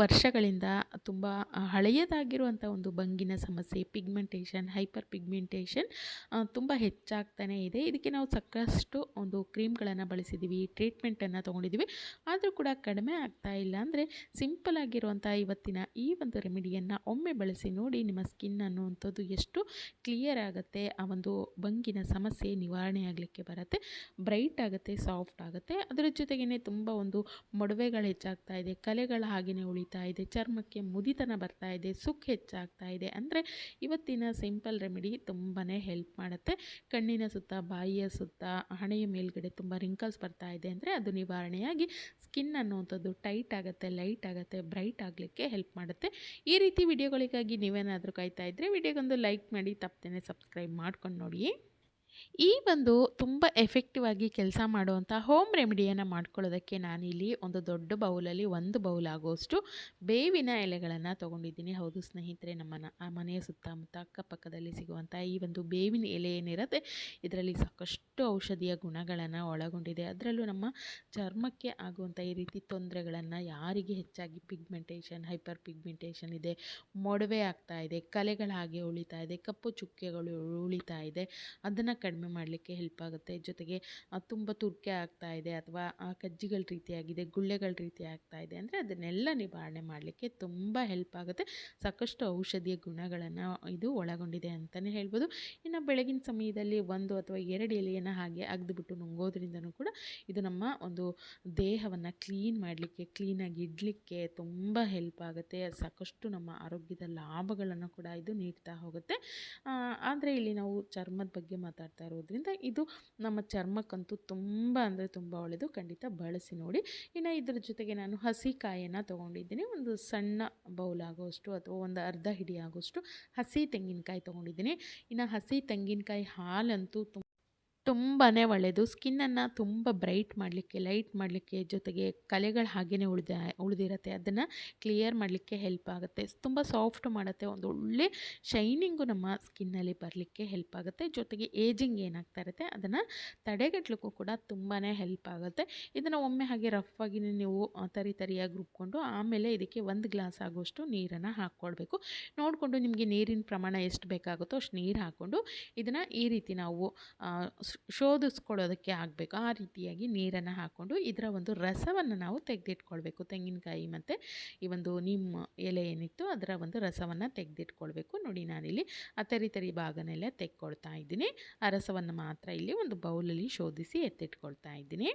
ವರ್ಷಗಳಿಂದ ತುಂಬ ಹಳೆಯದಾಗಿರುವಂಥ ಒಂದು ಬಂಗಿನ ಸಮಸ್ಯೆ ಪಿಗ್ಮೆಂಟೇಷನ್ ಹೈಪರ್ ಪಿಗ್ಮೆಂಟೇಷನ್ ತುಂಬ ಹೆಚ್ಚಾಗ್ತಾನೇ ಇದೆ. ಇದಕ್ಕೆ ನಾವು ಸಾಕಷ್ಟು ಒಂದು ಕ್ರೀಮ್ಗಳನ್ನು ಬಳಸಿದ್ದೀವಿ ಟ್ರೀಟ್ಮೆಂಟನ್ನು ತೊಗೊಂಡಿದ್ದೀವಿ. ಆದರೂ ಕೂಡ ಕಡಿಮೆ ಆಗ್ತಾ ಇಲ್ಲ ಅಂದರೆ ಸಿಂಪಲ್ ಆಗಿರುವಂಥ ಇವತ್ತಿನ ಈ ಒಂದು ರೆಮಿಡಿಯನ್ನು ಒಮ್ಮೆ ಬಳಸಿ ನೋಡಿ ನಿಮ್ಮ ಸ್ಕಿನ್ ಅನ್ನುವಂಥದ್ದು ಎಷ್ಟು ಕ್ಲಿಯರ್ ಆಗುತ್ತೆ, ಆ ಒಂದು ಬಂಗಿನ ಸಮಸ್ಯೆ ನಿವಾರಣೆ ಆಗಲಿಕ್ಕೆ ಬರುತ್ತೆ ಬ್ರೈಟ್ ಆಗುತ್ತೆ ಸಾಫ್ಟ್ ಆಗುತ್ತೆ. ಅದರ ಜೊತೆಗೇ ತುಂಬ ಒಂದು ಮೊಡವೆಗಳು ಹೆಚ್ಚಾಗ್ತಾ ಇದೆ, ಕಲೆಗಳ ಹಾಗೆಯೇ ಉಳಿತಾ ಇದೆ, ಚರ್ಮಕ್ಕೆ ಮುದಿತನ ಬರ್ತಾ ಇದೆ, ಸುಖ ಹೆಚ್ಚಾಗ್ತಾ ಇದೆ ಅಂದರೆ ಇವತ್ತಿನ ಸಿಂಪಲ್ ರೆಮಿಡಿ ತುಂಬಾ ಹೆಲ್ಪ್ ಮಾಡುತ್ತೆ. ಕಣ್ಣಿನ ಸುತ್ತ, ಬಾಯಿಯ ಸುತ್ತ, ಹಣೆಯ ಮೇಲ್ಗಡೆ ತುಂಬ ರಿಂಕಲ್ಸ್ ಬರ್ತಾ ಇದೆ ಅಂದರೆ ಅದು ನಿವಾರಣೆಯಾಗಿ ಸ್ಕಿನ್ ಅನ್ನುವಂಥದ್ದು ಟೈಟ್ ಆಗುತ್ತೆ ಲೈಟ್ ಆಗುತ್ತೆ ಬ್ರೈಟ್ ಆಗಲಿಕ್ಕೆ ಹೆಲ್ಪ್ ಮಾಡುತ್ತೆ. ಈ ರೀತಿ ವಿಡಿಯೋಗಳಿಗಾಗಿ ನೀವೇನಾದರೂ ಕಾಯ್ತಾ ಇದ್ದರೆ ವಿಡಿಯೋಗೊಂದು ಲೈಕ್ ಮಾಡಿ, ತಪ್ಪದೇ ಸಬ್ಸ್ಕ್ರೈಬ್ ಮಾಡ್ಕೊಂಡು ನೋಡಿ ಈ ಒಂದು ತುಂಬ ಎಫೆಕ್ಟಿವ್ ಆಗಿ ಕೆಲಸ ಮಾಡುವಂಥ ಹೋಮ್ ರೆಮಿಡಿಯನ್ನು ಮಾಡ್ಕೊಳ್ಳೋದಕ್ಕೆ ನಾನಿಲ್ಲಿ ಒಂದು ದೊಡ್ಡ ಬೌಲಲ್ಲಿ ಒಂದು ಬೌಲ್ ಆಗೋಷ್ಟು ಬೇವಿನ ಎಲೆಗಳನ್ನು ತೊಗೊಂಡಿದ್ದೀನಿ. ಹೌದು ಸ್ನೇಹಿತರೆ, ನಮ್ಮ ಮನೆಯ ಸುತ್ತಮುತ್ತ ಅಕ್ಕಪಕ್ಕದಲ್ಲಿ ಸಿಗುವಂಥ ಈ ಒಂದು ಬೇವಿನ ಎಲೆ ಏನಿರುತ್ತೆ, ಇದರಲ್ಲಿ ಸಾಕಷ್ಟು ಔಷಧೀಯ ಗುಣಗಳನ್ನು ಒಳಗೊಂಡಿದೆ. ಅದರಲ್ಲೂ ನಮ್ಮ ಚರ್ಮಕ್ಕೆ ಆಗುವಂಥ ಈ ರೀತಿ ತೊಂದರೆಗಳನ್ನು ಯಾರಿಗೆ ಹೆಚ್ಚಾಗಿ ಪಿಗ್ಮೆಂಟೇಷನ್ ಹೈಪರ್ ಪಿಗ್ಮೆಂಟೇಷನ್ ಇದೆ, ಮೊಡವೆ ಆಗ್ತಾ ಇದೆ ಕಲೆಗಳ ಹಾಗೆ ಉಳಿತಾ ಇದೆ, ಕಪ್ಪು ಚುಕ್ಕೆಗಳು ಉಳಿತಾ ಇದೆ, ಅದನ್ನು ಕಡಿಮೆ ಮಾಡಲಿಕ್ಕೆ ಹೆಲ್ಪ್ ಆಗುತ್ತೆ. ಜೊತೆಗೆ ತುಂಬ ತುರ್ಕೆ ಆಗ್ತಾ ಇದೆ ಅಥವಾ ಕಜ್ಜಿಗಳ ರೀತಿಯಾಗಿದೆ, ಗುಳ್ಳೆಗಳ ರೀತಿ ಆಗ್ತಾ ಇದೆ ಅಂದರೆ ಅದನ್ನೆಲ್ಲ ನಿವಾರಣೆ ಮಾಡಲಿಕ್ಕೆ ತುಂಬ ಹೆಲ್ಪ್ ಆಗುತ್ತೆ. ಸಾಕಷ್ಟು ಔಷಧೀಯ ಗುಣಗಳನ್ನು ಇದು ಒಳಗೊಂಡಿದೆ ಅಂತಲೇ ಹೇಳ್ಬೋದು. ಇನ್ನು ಬೆಳಗಿನ ಸಮಯದಲ್ಲಿ ಒಂದು ಅಥವಾ ಎರಡು ಎಲೆಯನ್ನು ಹಾಗೆ ಅಗ್ದುಬಿಟ್ಟು ನುಂಗೋದ್ರಿಂದನೂ ಕೂಡ ಇದು ನಮ್ಮ ಒಂದು ದೇಹವನ್ನು ಕ್ಲೀನ್ ಮಾಡಲಿಕ್ಕೆ ಕ್ಲೀನಾಗಿ ಇಡಲಿಕ್ಕೆ ತುಂಬ ಹೆಲ್ಪ್ ಆಗುತ್ತೆ. ಸಾಕಷ್ಟು ನಮ್ಮ ಆರೋಗ್ಯದ ಲಾಭಗಳನ್ನು ಕೂಡ ಇದು ನೀಡ್ತಾ ಹೋಗುತ್ತೆ. ಆದರೆ ಇಲ್ಲಿ ನಾವು ಚರ್ಮದ ಬಗ್ಗೆ ಮಾತಾಡ್ತಾ ಇರೋದ್ರಿಂದ ಇದು ನಮ್ಮ ಚರ್ಮಕ್ಕಂತೂ ತುಂಬ ಅಂದರೆ ತುಂಬ ಒಳ್ಳೆಯದು ಖಂಡಿತ ಬಳಸಿ ನೋಡಿ. ಇನ್ನು ಇದ್ರ ಜೊತೆಗೆ ನಾನು ಹಸಿ ಕಾಯನ್ನು ತೊಗೊಂಡಿದ್ದೀನಿ. ಒಂದು ಸಣ್ಣ ಬೌಲ್ ಆಗೋಷ್ಟು ಅಥವಾ ಒಂದು ಅರ್ಧ ಹಿಡಿ ಆಗೋಷ್ಟು ಹಸಿ ತೆಂಗಿನಕಾಯಿ ತೊಗೊಂಡಿದ್ದೀನಿ. ಇನ್ನು ಹಸಿ ತೆಂಗಿನಕಾಯಿ ಹಾಲಂತೂ ತುಂಬ ಒಳ್ಳೆಯದು ಸ್ಕಿನ್ನನ್ನು ತುಂಬ ಬ್ರೈಟ್ ಮಾಡಲಿಕ್ಕೆ, ಲೈಟ್ ಮಾಡಲಿಕ್ಕೆ ಜೊತೆಗೆ ಕಲೆಗಳು ಹಾಗೇ ಉಳಿದ, ಉಳಿದಿರುತ್ತೆ. ಅದನ್ನು ಕ್ಲಿಯರ್ ಮಾಡಲಿಕ್ಕೆ ಹೆಲ್ಪ್ ಆಗುತ್ತೆ. ತುಂಬ ಸಾಫ್ಟ್ ಮಾಡುತ್ತೆ. ಒಂದು ಒಳ್ಳೆ ಶೈನಿಂಗು ನಮ್ಮ ಸ್ಕಿನ್ನಲ್ಲಿ ಬರಲಿಕ್ಕೆ ಹೆಲ್ಪ್ ಆಗುತ್ತೆ. ಜೊತೆಗೆ ಏಜಿಂಗ್ ಏನಾಗ್ತಾ ಇರುತ್ತೆ, ಅದನ್ನು ತಡೆಗಟ್ಟಲಿಕ್ಕೂ ಕೂಡ ತುಂಬಾ ಹೆಲ್ಪ್ ಆಗುತ್ತೆ. ಇದನ್ನು ಒಮ್ಮೆ ಹಾಗೆ ರಫ್ ಆಗಿ ನೀವು ತರಿ ತರಿಯಾಗಿ ರುಬ್ಕೊಂಡು ಆಮೇಲೆ ಇದಕ್ಕೆ ಒಂದು ಗ್ಲಾಸ್ ಆಗುವಷ್ಟು ನೀರನ್ನು ಹಾಕ್ಕೊಳ್ಬೇಕು. ನೋಡಿಕೊಂಡು ನಿಮಗೆ ನೀರಿನ ಪ್ರಮಾಣ ಎಷ್ಟು ಬೇಕಾಗುತ್ತೋ ಅಷ್ಟು ನೀರು ಹಾಕ್ಕೊಂಡು ಇದನ್ನು ಈ ರೀತಿ ನಾವು ಶೋಧಿಸ್ಕೊಳ್ಳೋದಕ್ಕೆ ಆಗಬೇಕು. ಆ ರೀತಿಯಾಗಿ ನೀರನ್ನು ಹಾಕ್ಕೊಂಡು ಇದರ ಒಂದು ರಸವನ್ನು ನಾವು ತೆಗೆದಿಟ್ಕೊಳ್ಬೇಕು. ತೆಂಗಿನಕಾಯಿ ಮತ್ತು ಈ ಒಂದು ನಿಮ್ಮ ಎಲೆ ಏನಿತ್ತು ಅದರ ಒಂದು ರಸವನ್ನು ತೆಗೆದಿಟ್ಕೊಳ್ಬೇಕು. ನೋಡಿ ನಾನಿಲ್ಲಿ ಆ ತರಿ ತರಿ ಭಾಗನೆಲ್ಲ ತೆಕ್ಕೊಳ್ತಾ ಇದ್ದೀನಿ. ಆ ರಸವನ್ನು ಮಾತ್ರ ಇಲ್ಲಿ ಒಂದು ಬೌಲಲ್ಲಿ ಶೋಧಿಸಿ ಎತ್ತಿಟ್ಕೊಳ್ತಾ ಇದ್ದೀನಿ.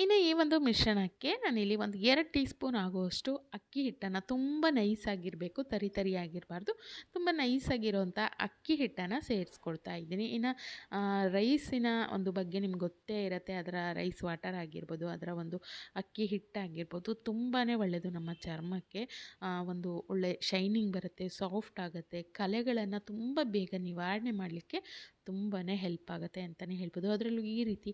ಇನ್ನು ಈ ಒಂದು ಮಿಶ್ರಣಕ್ಕೆ ನಾನಿಲ್ಲಿ ಒಂದು ಎರಡು ಟೀ ಸ್ಪೂನ್ ಆಗುವಷ್ಟು ಅಕ್ಕಿ ಹಿಟ್ಟನ್ನು ತುಂಬ ನೈಸಾಗಿರಬೇಕು, ತರಿ ತರಿಯಾಗಿರಬಾರ್ದು. ತುಂಬ ನೈಸಾಗಿರೋಂಥ ಅಕ್ಕಿ ಹಿಟ್ಟನ್ನು ಸೇರಿಸ್ಕೊಳ್ತಾ ಇದ್ದೀನಿ. ಇನ್ನು ರೈಸಿನ ಒಂದು ಬಗ್ಗೆ ನಿಮ್ಗೆ ಗೊತ್ತೇ ಇರುತ್ತೆ, ಅದರ ರೈಸ್ ವಾಟರ್ ಆಗಿರ್ಬೋದು, ಅದರ ಒಂದು ಅಕ್ಕಿ ಹಿಟ್ಟಾಗಿರ್ಬೋದು ತುಂಬಾ ಒಳ್ಳೆಯದು ನಮ್ಮ ಚರ್ಮಕ್ಕೆ. ಒಂದು ಒಳ್ಳೆ ಶೈನಿಂಗ್ ಬರುತ್ತೆ, ಸಾಫ್ಟ್ ಆಗುತ್ತೆ, ಕಲೆಗಳನ್ನು ತುಂಬ ಬೇಗ ನಿವಾರಣೆ ಮಾಡಲಿಕ್ಕೆ ತುಂಬಾ ಹೆಲ್ಪ್ ಆಗುತ್ತೆ ಅಂತಲೇ ಹೇಳ್ಬೋದು. ಅದರಲ್ಲೂ ಈ ರೀತಿ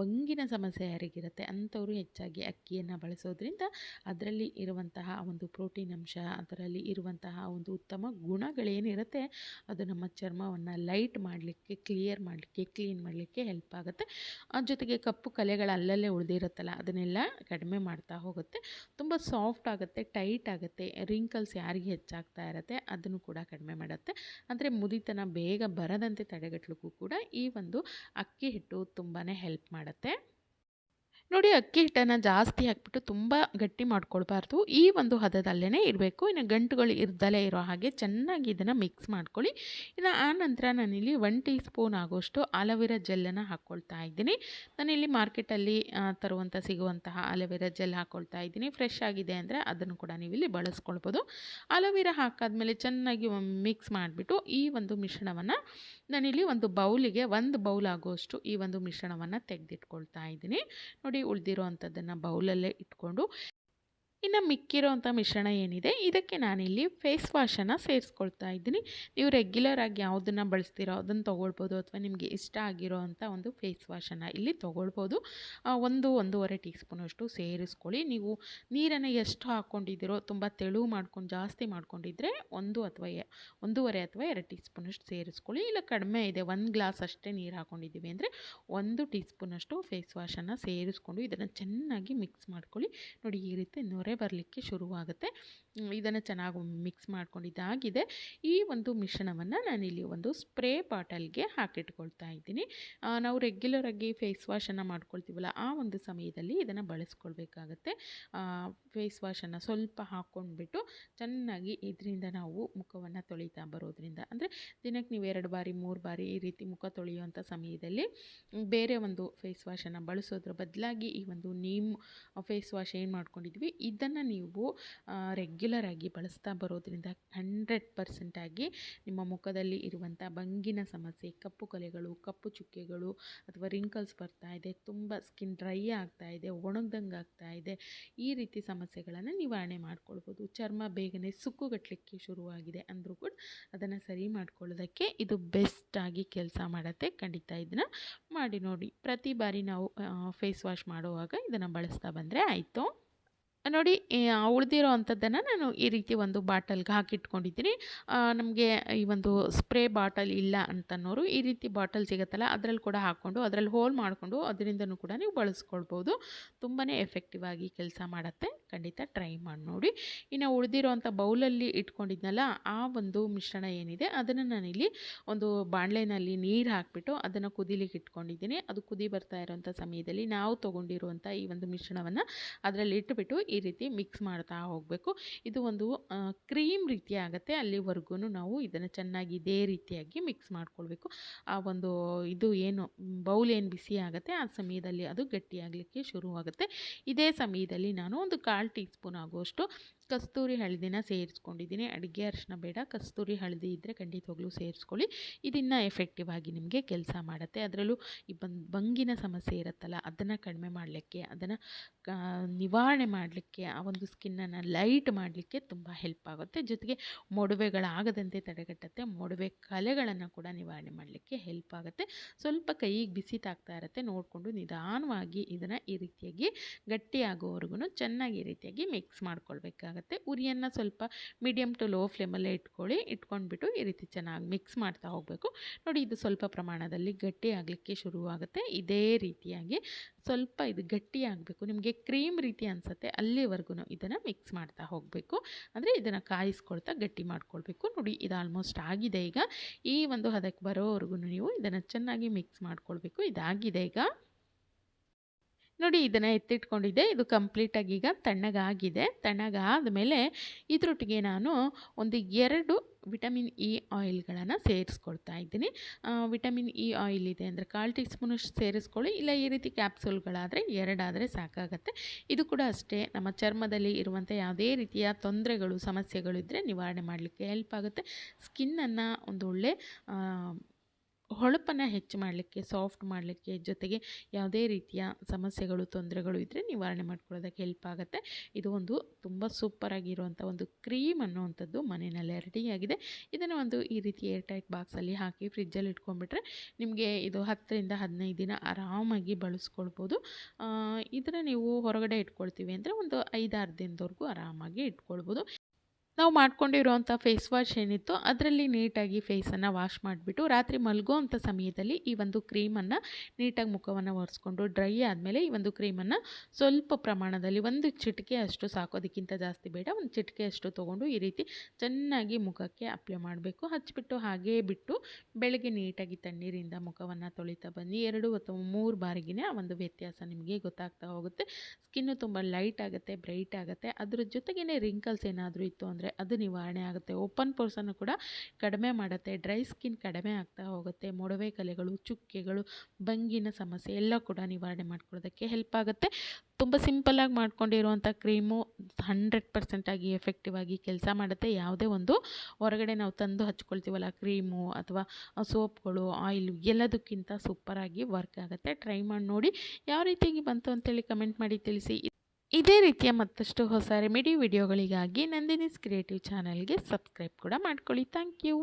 ಬಂಗಿನ ಸಮಸ್ಯೆ ಯಾರಿಗಿರುತ್ತೆ ಅಂಥವರು ಹೆಚ್ಚಾಗಿ ಅಕ್ಕಿಯನ್ನು ಬಳಸೋದ್ರಿಂದ ಅದರಲ್ಲಿ ಇರುವಂತಹ ಒಂದು ಪ್ರೋಟೀನ್ ಅಂಶ, ಅದರಲ್ಲಿ ಇರುವಂತಹ ಒಂದು ಉತ್ತಮ ಗುಣಗಳೇನಿರುತ್ತೆ ಅದು ನಮ್ಮ ಚರ್ಮವನ್ನು ಲೈಟ್ ಮಾಡಲಿಕ್ಕೆ ಕ್ಲಿಯರ್ ಮಾಡಲಿಕ್ಕೆ ಕ್ಲೀನ್ ಮಾಡಲಿಕ್ಕೆ ಹೆಲ್ಪ್ ಆಗುತ್ತೆ. ಅದ್ರ ಜೊತೆಗೆ ಕಪ್ಪು ಕಲೆಗಳು ಅಲ್ಲಲ್ಲೇ ಉಳಿದಿರುತ್ತಲ್ಲ, ಅದನ್ನೆಲ್ಲ ಕಡಿಮೆ ಮಾಡ್ತಾ ಹೋಗುತ್ತೆ. ತುಂಬ ಸಾಫ್ಟ್ ಆಗುತ್ತೆ ಟೈಟ್ ಆಗುತ್ತೆ ರಿಂಕಲ್ಸ್ ಯಾರಿಗೆ ಹೆಚ್ಚಾಗ್ತಾ ಇರುತ್ತೆ, ಅದನ್ನು ಕೂಡ ಕಡಿಮೆ ಮಾಡುತ್ತೆ. ಅಂದರೆ ಮುದಿತನ ಬೇಗ ಬರದಂತೆ ತಡೆಗಟ್ಟಲಿಕ್ಕೂ ಕೂಡ ಈ ಒಂದು ಅಕ್ಕಿ ಹಿಟ್ಟು ತುಂಬಾ ಹೆಲ್ಪ್ ಮಾಡುತ್ತೆ. ನೋಡಿ ಅಕ್ಕಿ ಹಿಟ್ಟನ್ನು ಜಾಸ್ತಿ ಹಾಕಿಬಿಟ್ಟು ತುಂಬ ಗಟ್ಟಿ ಮಾಡ್ಕೊಳ್ಬಾರ್ದು. ಈ ಒಂದು ಹದದಲ್ಲೇ ಇರಬೇಕು. ಇನ್ನು ಗಂಟುಗಳು ಇರ್ದಲೇ ಇರೋ ಹಾಗೆ ಚೆನ್ನಾಗಿ ಇದನ್ನು ಮಿಕ್ಸ್ ಮಾಡ್ಕೊಳ್ಳಿ. ಇನ್ನು ಆ ನಂತರ ನಾನಿಲ್ಲಿ ಒನ್ ಟೀ ಸ್ಪೂನ್ ಆಗೋಷ್ಟು ಅಲೋವೆರಾ ಜೆಲ್ಲನ್ನು ಹಾಕ್ಕೊಳ್ತಾ ಇದ್ದೀನಿ. ನಾನಿಲ್ಲಿ ಮಾರ್ಕೆಟಲ್ಲಿ ತರುವಂಥ ಸಿಗುವಂತಹ ಅಲೋವೆರಾ ಜೆಲ್ ಹಾಕ್ಕೊಳ್ತಾ ಇದ್ದೀನಿ. ಫ್ರೆಶ್ ಆಗಿದೆ ಅಂದರೆ ಅದನ್ನು ಕೂಡ ನೀವು ಇಲ್ಲಿ ಬಳಸ್ಕೊಳ್ಬೋದು. ಅಲೋವೆರಾ ಹಾಕಾದ್ಮೇಲೆ ಚೆನ್ನಾಗಿ ಮಿಕ್ಸ್ ಮಾಡಿಬಿಟ್ಟು ಈ ಒಂದು ಮಿಶ್ರಣವನ್ನು ನಾನಿಲ್ಲಿ ಒಂದು ಬೌಲಿಗೆ, ಒಂದು ಬೌಲ್ ಆಗೋಷ್ಟು ಈ ಒಂದು ಮಿಶ್ರಣವನ್ನು ತೆಗೆದಿಟ್ಕೊಳ್ತಾ ಇದ್ದೀನಿ. ನೋಡಿ ಉಳಿದಿರೋ ಅಂಥದ್ದನ್ನು ಬೌಲಲ್ಲೇ ಇಟ್ಕೊಂಡು ಇನ್ನು ಮಿಕ್ಕಿರೋ ಅಂಥ ಮಿಶ್ರಣ ಏನಿದೆ, ಇದಕ್ಕೆ ನಾನಿಲ್ಲಿ ಫೇಸ್ ವಾಶನ್ನು ಸೇರಿಸ್ಕೊಳ್ತಾ ಇದ್ದೀನಿ. ನೀವು ರೆಗ್ಯುಲರ್ ಆಗಿ ಯಾವುದನ್ನು ಬಳಸ್ತೀರೋ ಅದನ್ನು ತೊಗೊಳ್ಬೋದು ಅಥವಾ ನಿಮಗೆ ಇಷ್ಟ ಆಗಿರೋ ಅಂಥ ಒಂದು ಫೇಸ್ ವಾಶನ್ನು ಇಲ್ಲಿ ತೊಗೊಳ್ಬೋದು. ಒಂದು ಒಂದೂವರೆ ಟೀ ಸ್ಪೂನಷ್ಟು ಸೇರಿಸ್ಕೊಳ್ಳಿ. ನೀವು ನೀರನ್ನು ಎಷ್ಟು ಹಾಕ್ಕೊಂಡಿದ್ದೀರೋ ತುಂಬ ತೆಳು ಮಾಡ್ಕೊಂಡು, ಜಾಸ್ತಿ ಮಾಡ್ಕೊಂಡಿದ್ರೆ ಒಂದು ಅಥವಾ ಒಂದೂವರೆ ಅಥವಾ ಎರಡು ಟೀ ಸ್ಪೂನಷ್ಟು ಸೇರಿಸ್ಕೊಳ್ಳಿ. ಇಲ್ಲ ಕಡಿಮೆ ಇದೆ, ಒಂದು ಗ್ಲಾಸ್ ಅಷ್ಟೇ ನೀರು ಹಾಕ್ಕೊಂಡಿದ್ದೀವಿ ಅಂದರೆ ಒಂದು ಟೀ ಸ್ಪೂನಷ್ಟು ಫೇಸ್ ವಾಶನ್ನು ಸೇರಿಸ್ಕೊಂಡು ಇದನ್ನು ಚೆನ್ನಾಗಿ ಮಿಕ್ಸ್ ಮಾಡ್ಕೊಳ್ಳಿ. ನೋಡಿ ಈ ರೀತಿ ನೊರೆ ಬರಲಿಕ್ಕೆ ಶುರುವಾಗುತ್ತೆ. ಇದನ್ನು ಚೆನ್ನಾಗಿ ಮಿಕ್ಸ್ ಮಾಡ್ಕೊಂಡಿದ್ದಾಗಿದೆ ಈ ಒಂದು ಮಿಶ್ರಣವನ್ನು ನಾನಿಲ್ಲಿ ಒಂದು ಸ್ಪ್ರೇ ಬಾಟಲ್ಗೆ ಹಾಕಿಟ್ಕೊಳ್ತಾ ಇದ್ದೀನಿ. ನಾವು ರೆಗ್ಯುಲರಾಗಿ ಫೇಸ್ ವಾಶನ್ನು ಮಾಡ್ಕೊಳ್ತೀವಲ್ಲ, ಆ ಒಂದು ಸಮಯದಲ್ಲಿ ಇದನ್ನು ಬಳಸ್ಕೊಳ್ಬೇಕಾಗತ್ತೆ. ಫೇಸ್ ವಾಶನ್ನು ಸ್ವಲ್ಪ ಹಾಕ್ಕೊಂಡ್ಬಿಟ್ಟು ಚೆನ್ನಾಗಿ ಇದರಿಂದ ನಾವು ಮುಖವನ್ನು ತೊಳಿತಾ ಬರೋದ್ರಿಂದ, ಅಂದರೆ ದಿನಕ್ಕೆ ನೀವು ಎರಡು ಬಾರಿ, ಮೂರು ಬಾರಿ ಈ ರೀತಿ ಮುಖ ತೊಳೆಯುವಂಥ ಸಮಯದಲ್ಲಿ ಬೇರೆ ಒಂದು ಫೇಸ್ ವಾಶನ್ನು ಬಳಸೋದ್ರ ಬದಲಾಗಿ ಈ ಒಂದು ನೀಮ್ ಫೇಸ್ ವಾಶ್ ಏನು ಮಾಡ್ಕೊಂಡಿದ್ವಿ, ಇದನ್ನು ನೀವು ರೆಗ್ಯುಲರ್ ಆಗಿ ಬಳಸ್ತಾ ಬರೋದ್ರಿಂದ ಹಂಡ್ರೆಡ್ ಪರ್ಸೆಂಟಾಗಿ ನಿಮ್ಮ ಮುಖದಲ್ಲಿ ಇರುವಂಥ ಬಂಗಿನ ಸಮಸ್ಯೆ, ಕಪ್ಪು ಕಲೆಗಳು, ಕಪ್ಪು ಚುಕ್ಕೆಗಳು ಅಥವಾ ರಿಂಕಲ್ಸ್ ಬರ್ತಾ ಇದೆ, ತುಂಬ ಸ್ಕಿನ್ ಡ್ರೈ ಆಗ್ತಾ ಇದೆ, ಒಣಗ್ದಂಗೆ ಆಗ್ತಾ ಇದೆ, ಈ ರೀತಿ ಸಮಸ್ಯೆಗಳನ್ನು ನಿವಾರಣೆ ಮಾಡ್ಕೊಳ್ಬೋದು. ಚರ್ಮ ಬೇಗನೆ ಸುಕ್ಕುಗಟ್ಟಲಿಕ್ಕೆ ಶುರುವಾಗಿದೆ ಅಂದರೂ ಕೂಡ ಅದನ್ನು ಸರಿ ಮಾಡ್ಕೊಳ್ಳೋದಕ್ಕೆ ಇದು ಬೆಸ್ಟಾಗಿ ಕೆಲಸ ಮಾಡುತ್ತೆ. ಖಂಡಿತ ಇದನ್ನು ಮಾಡಿ ನೋಡಿ. ಪ್ರತಿ ಬಾರಿ ನಾವು ಫೇಸ್ ವಾಶ್ ಮಾಡುವಾಗ ಇದನ್ನು ಬಳಸ್ತಾ ಬಂದರೆ ಆಯಿತು. ನೋಡಿ ಉಳಿದಿರೋ ಅಂಥದ್ದನ್ನು ನಾನು ಈ ರೀತಿ ಒಂದು ಬಾಟಲ್ಗೆ ಹಾಕಿಟ್ಕೊಂಡಿದ್ದೀನಿ. ನಮಗೆ ಈ ಒಂದು ಸ್ಪ್ರೇ ಬಾಟಲ್ ಇಲ್ಲ ಅಂತನ್ನೋರು ಈ ರೀತಿ ಬಾಟಲ್ ಸಿಗುತ್ತಲ್ಲ, ಅದರಲ್ಲಿ ಕೂಡ ಹಾಕ್ಕೊಂಡು, ಅದರಲ್ಲಿ ಹೋಲ್ ಮಾಡಿಕೊಂಡು ಅದರಿಂದನೂ ಕೂಡ ನೀವು ಬಳಸ್ಕೊಳ್ಬೋದು. ತುಂಬಾ ಎಫೆಕ್ಟಿವ್ ಆಗಿ ಕೆಲಸ ಮಾಡುತ್ತೆ. ಖಂಡಿತ ಟ್ರೈ ಮಾಡಿ ನೋಡಿ. ಇನ್ನು ಉಳಿದಿರೋ ಅಂಥ ಬೌಲಲ್ಲಿ ಇಟ್ಕೊಂಡಿದ್ನಲ್ಲ, ಆ ಒಂದು ಮಿಶ್ರಣ ಏನಿದೆ, ಅದನ್ನು ನಾನಿಲ್ಲಿ ಒಂದು ಬಾಣಲೆನಲ್ಲಿ ನೀರು ಹಾಕಿಬಿಟ್ಟು ಅದನ್ನು ಕುದಿಲಿಕ್ಕೆ ಇಟ್ಕೊಂಡಿದ್ದೀನಿ. ಅದು ಕುದಿ ಬರ್ತಾ ಇರೋಂಥ ಸಮಯದಲ್ಲಿ ನಾವು ತೊಗೊಂಡಿರುವಂಥ ಈ ಒಂದು ಮಿಶ್ರಣವನ್ನು ಅದರಲ್ಲಿ ಇಟ್ಬಿಟ್ಟು ಈ ರೀತಿ ಮಿಕ್ಸ್ ಮಾಡ್ತಾ ಹೋಗಬೇಕು. ಇದು ಒಂದು ಕ್ರೀಮ್ ರೀತಿ ಆಗುತ್ತೆ. ಅಲ್ಲಿವರೆಗೂ ನಾವು ಇದನ್ನು ಚೆನ್ನಾಗಿ ಇದೇ ರೀತಿಯಾಗಿ ಮಿಕ್ಸ್ ಮಾಡ್ಕೊಳ್ಬೇಕು. ಆ ಒಂದು ಇದು ಏನು, ಬೌಲ್ ಏನು ಬಿಸಿ ಆಗುತ್ತೆ, ಆ ಸಮಯದಲ್ಲಿ ಅದು ಗಟ್ಟಿಯಾಗಲಿಕ್ಕೆ ಶುರುವಾಗುತ್ತೆ. ಇದೇ ಸಮಯದಲ್ಲಿ ನಾನು ಒಂದು ಕಾಲು ಟೀ ಸ್ಪೂನ್ ಆಗುವಷ್ಟು ಕಸ್ತೂರಿ ಹಳದಿನ ಸೇರಿಸ್ಕೊಂಡಿದ್ದೀನಿ. ಅಡುಗೆ ಅರಿಶಿನ ಬೇಡ, ಕಸ್ತೂರಿ ಹಳದಿ ಇದ್ದರೆ ಖಂಡಿತವಾಗ್ಲೂ ಸೇರಿಸ್ಕೊಳ್ಳಿ. ಇದನ್ನು ಎಫೆಕ್ಟಿವ್ ಆಗಿ ನಿಮಗೆ ಕೆಲಸ ಮಾಡುತ್ತೆ. ಅದರಲ್ಲೂ ಈ ಬಂಗಿನ ಸಮಸ್ಯೆ ಇರುತ್ತಲ್ಲ, ಅದನ್ನು ಕಡಿಮೆ ಮಾಡಲಿಕ್ಕೆ, ಅದನ್ನು ನಿವಾರಣೆ ಮಾಡಲಿಕ್ಕೆ, ಆ ಒಂದು ಸ್ಕಿನ್ನನ್ನು ಲೈಟ್ ಮಾಡಲಿಕ್ಕೆ ತುಂಬ ಹೆಲ್ಪ್ ಆಗುತ್ತೆ. ಜೊತೆಗೆ ಮೊಡವೆಗಳಾಗದಂತೆ ತಡೆಗಟ್ಟುತ್ತೆ. ಮೊಡವೆ ಕಲೆಗಳನ್ನು ಕೂಡ ನಿವಾರಣೆ ಮಾಡಲಿಕ್ಕೆ ಹೆಲ್ಪ್ ಆಗುತ್ತೆ. ಸ್ವಲ್ಪ ಕೈಗೆ ಬಿಸಿ ತಾಗ್ತಾ ಇರುತ್ತೆ. ನೋಡಿಕೊಂಡು ನಿಧಾನವಾಗಿ ಇದನ್ನು ಈ ರೀತಿಯಾಗಿ ಗಟ್ಟಿಯಾಗುವವರೆಗೂ ಚೆನ್ನಾಗಿ ಈ ರೀತಿಯಾಗಿ ಮಿಕ್ಸ್ ಮಾಡ್ಕೊಳ್ಬೇಕಾಗತ್ತೆ. ಉರಿಯನ್ನು ಸ್ವಲ್ಪ ಮೀಡಿಯಮ್ ಟು ಲೋ ಫ್ಲೇಮಲ್ಲೇ ಇಟ್ಕೊಳ್ಳಿ. ಇಟ್ಕೊಂಡ್ಬಿಟ್ಟು ಈ ರೀತಿ ಚೆನ್ನಾಗಿ ಮಿಕ್ಸ್ ಮಾಡ್ತಾ ಹೋಗಬೇಕು. ನೋಡಿ ಇದು ಸ್ವಲ್ಪ ಪ್ರಮಾಣದಲ್ಲಿ ಗಟ್ಟಿ ಆಗಲಿಕ್ಕೆ ಶುರುವಾಗುತ್ತೆ. ಇದೇ ರೀತಿಯಾಗಿ ಸ್ವಲ್ಪ ಇದು ಗಟ್ಟಿ ಆಗಬೇಕು. ನಿಮಗೆ ಕ್ರೀಮ್ ರೀತಿ ಅನಿಸುತ್ತೆ ಅಲ್ಲಿವರೆಗೂ ಇದನ್ನು ಮಿಕ್ಸ್ ಮಾಡ್ತಾ ಹೋಗಬೇಕು. ಅಂದರೆ ಇದನ್ನು ಕಾಯಿಸ್ಕೊಳ್ತಾ ಗಟ್ಟಿ ಮಾಡ್ಕೊಳ್ಬೇಕು. ನೋಡಿ ಇದು ಆಲ್ಮೋಸ್ಟ್ ಆಗಿದೆ ಈಗ. ಈ ಒಂದು ಹದಕ್ಕೆ ಬರೋವರೆಗೂ ನೀವು ಇದನ್ನು ಚೆನ್ನಾಗಿ ಮಿಕ್ಸ್ ಮಾಡ್ಕೊಳ್ಬೇಕು. ಇದಾಗಿದೆ ಈಗ. ನೋಡಿ ಇದನ್ನು ಎತ್ತಿಟ್ಕೊಂಡಿದ್ದೆ. ಇದು ಕಂಪ್ಲೀಟಾಗಿ ಈಗ ತಣ್ಣಗಾಗಿದೆ. ತಣ್ಣಗಾದ ಮೇಲೆ ಇದರೊಟ್ಟಿಗೆ ನಾನು ಒಂದು ಎರಡು ವಿಟಮಿನ್ ಇ ಆಯಿಲ್ಗಳನ್ನು ಸೇರಿಸ್ಕೊಳ್ತಾ ಇದ್ದೀನಿ. ವಿಟಮಿನ್ ಇ ಆಯಿಲ್ ಇದೆ ಅಂದರೆ ಕಾಲು ಟೀ ಸ್ಪೂನಷ್ಟು ಸೇರಿಸ್ಕೊಳ್ಳಿ. ಇಲ್ಲ ಈ ರೀತಿ ಕ್ಯಾಪ್ಸೂಲ್ಗಳಾದರೆ ಎರಡಾದರೆ ಸಾಕಾಗತ್ತೆ. ಇದು ಕೂಡ ಅಷ್ಟೇ. ನಮ್ಮ ಚರ್ಮದಲ್ಲಿ ಇರುವಂಥ ಯಾವುದೇ ರೀತಿಯ ತೊಂದರೆಗಳು, ಸಮಸ್ಯೆಗಳು ಇದ್ದರೆ ನಿವಾರಣೆ ಮಾಡಲಿಕ್ಕೆ ಹೆಲ್ಪ್ ಆಗುತ್ತೆ. ಸ್ಕಿನ್ನನ್ನು ಒಂದು ಒಳ್ಳೆ ಹೊಳಪನ್ನು ಹೆಚ್ಚು ಮಾಡಲಿಕ್ಕೆ ಸಾಫ್ಟ್ ಮಾಡಲಿಕ್ಕೆ ಜೊತೆಗೆ ಯಾವುದೇ ರೀತಿಯ ಸಮಸ್ಯೆಗಳು, ತೊಂದರೆಗಳು ಇದ್ದರೆ ನಿವಾರಣೆ ಮಾಡ್ಕೊಳ್ಳೋದಕ್ಕೆ ಹೆಲ್ಪ್ ಆಗುತ್ತೆ. ಇದು ಒಂದು ತುಂಬ ಸೂಪರಾಗಿರುವಂಥ ಒಂದು ಕ್ರೀಮ್ ಅನ್ನುವಂಥದ್ದು ಮನೆಯಲ್ಲೇ ರೆಡಿಯಾಗಿದೆ ಇದನ್ನು ಒಂದು ಈ ರೀತಿ ಏರ್ ಟೈಟ್ ಬಾಕ್ಸಲ್ಲಿ ಹಾಕಿ ಫ್ರಿಜ್ಜಲ್ಲಿ ಇಟ್ಕೊಂಡ್ಬಿಟ್ರೆ ನಿಮಗೆ ಇದು ಹತ್ತರಿಂದ ಹದಿನೈದು ದಿನ ಆರಾಮಾಗಿ ಬಳಸ್ಕೊಳ್ಬೋದು. ಇದನ್ನು ನೀವು ಹೊರಗಡೆ ಇಟ್ಕೊಳ್ತೀವಿ ಅಂದರೆ ಒಂದು ಐದಾರು ದಿನದವರೆಗೂ ಆರಾಮಾಗಿ ಇಟ್ಕೊಳ್ಬೋದು. ನಾವು ಮಾಡ್ಕೊಂಡಿರೋವಂಥ ಫೇಸ್ ವಾಶ್ ಏನಿತ್ತು ಅದರಲ್ಲಿ ನೀಟಾಗಿ ಫೇಸನ್ನು ವಾಶ್ ಮಾಡಿಬಿಟ್ಟು ರಾತ್ರಿ ಮಲಗುವಂಥ ಸಮಯದಲ್ಲಿ ಈ ಒಂದು ಕ್ರೀಮನ್ನು ನೀಟಾಗಿ ಮುಖವನ್ನು ಒರೆಸ್ಕೊಂಡು ಡ್ರೈ ಆದಮೇಲೆ ಈ ಒಂದು ಕ್ರೀಮನ್ನು ಸ್ವಲ್ಪ ಪ್ರಮಾಣದಲ್ಲಿ ಒಂದು ಚಿಟಿಕೆ ಅಷ್ಟು ಸಾಕೋದಕ್ಕಿಂತ ಜಾಸ್ತಿ ಬೇಡ, ಒಂದು ಚಿಟಿಕೆ ಅಷ್ಟು ತೊಗೊಂಡು ಈ ರೀತಿ ಚೆನ್ನಾಗಿ ಮುಖಕ್ಕೆ ಅಪ್ಲೈ ಮಾಡಬೇಕು. ಹಚ್ಚಿಬಿಟ್ಟು ಹಾಗೇ ಬಿಟ್ಟು ಬೆಳಗ್ಗೆ ನೀಟಾಗಿ ತಣ್ಣೀರಿಂದ ಮುಖವನ್ನು ತೊಳಿತಾ ಬನ್ನಿ. ಎರಡು ಅಥವಾ ಮೂರು ಬಾರಿಗಿನೇ ಆ ಒಂದು ವ್ಯತ್ಯಾಸ ನಿಮಗೆ ಗೊತ್ತಾಗ್ತಾ ಹೋಗುತ್ತೆ. ಸ್ಕಿನ್ನು ತುಂಬ ಲೈಟ್ ಆಗುತ್ತೆ ಬ್ರೈಟ್ ಆಗುತ್ತೆ. ಅದ್ರ ಜೊತೆಗೇ ರಿಂಕಲ್ಸ್ ಏನಾದರೂ ಇತ್ತು ಅಂದರೆ ಅದು ನಿವಾರಣೆ ಆಗುತ್ತೆ. ಓಪನ್ ಪೋರ್ಸನ್ನು ಕೂಡ ಕಡಿಮೆ ಮಾಡುತ್ತೆ. ಡ್ರೈ ಸ್ಕಿನ್ ಕಡಿಮೆ ಆಗ್ತಾ ಹೋಗುತ್ತೆ. ಮೊಡವೆ ಕಲೆಗಳು, ಚುಕ್ಕೆಗಳು, ಬಂಗಿನ ಸಮಸ್ಯೆ ಎಲ್ಲ ಕೂಡ ನಿವಾರಣೆ ಮಾಡ್ಕೊಳ್ಳೋದಕ್ಕೆ ಹೆಲ್ಪ್ ಆಗುತ್ತೆ. ತುಂಬ ಸಿಂಪಲ್ಲಾಗಿ ಮಾಡ್ಕೊಂಡಿರುವಂಥ ಕ್ರೀಮು ಹಂಡ್ರೆಡ್ ಪರ್ಸೆಂಟಾಗಿ ಎಫೆಕ್ಟಿವ್ ಆಗಿ ಕೆಲಸ ಮಾಡುತ್ತೆ. ಯಾವುದೇ ಒಂದು ಹೊರಗಡೆ ನಾವು ತಂದು ಹಚ್ಕೊಳ್ತೀವಲ್ಲ, ಕ್ರೀಮು ಅಥವಾ ಸೋಪ್ಗಳು ಆಯಿಲ್ ಎಲ್ಲದಕ್ಕಿಂತ ಸೂಪರಾಗಿ ವರ್ಕ್ ಆಗುತ್ತೆ. ಟ್ರೈ ಮಾಡಿ ನೋಡಿ. ಯಾವ ರೀತಿಯಾಗಿ ಬಂತು ಅಂತೇಳಿ ಕಮೆಂಟ್ ಮಾಡಿ ತಿಳಿಸಿ. ಇದೇ ರೀತಿಯ ಮತ್ತಷ್ಟು ಹೊಸ ರೆಮಿಡಿ ವಿಡಿಯೋಗಳಿಗಾಗಿ ನಂದಿನಿಸ್ ಕ್ರಿಯೇಟಿವ್ ಚಾನಲ್ಗೆ ಸಬ್ಸ್ಕ್ರೈಬ್ ಕೂಡ ಮಾಡ್ಕೊಳ್ಳಿ. Thank you.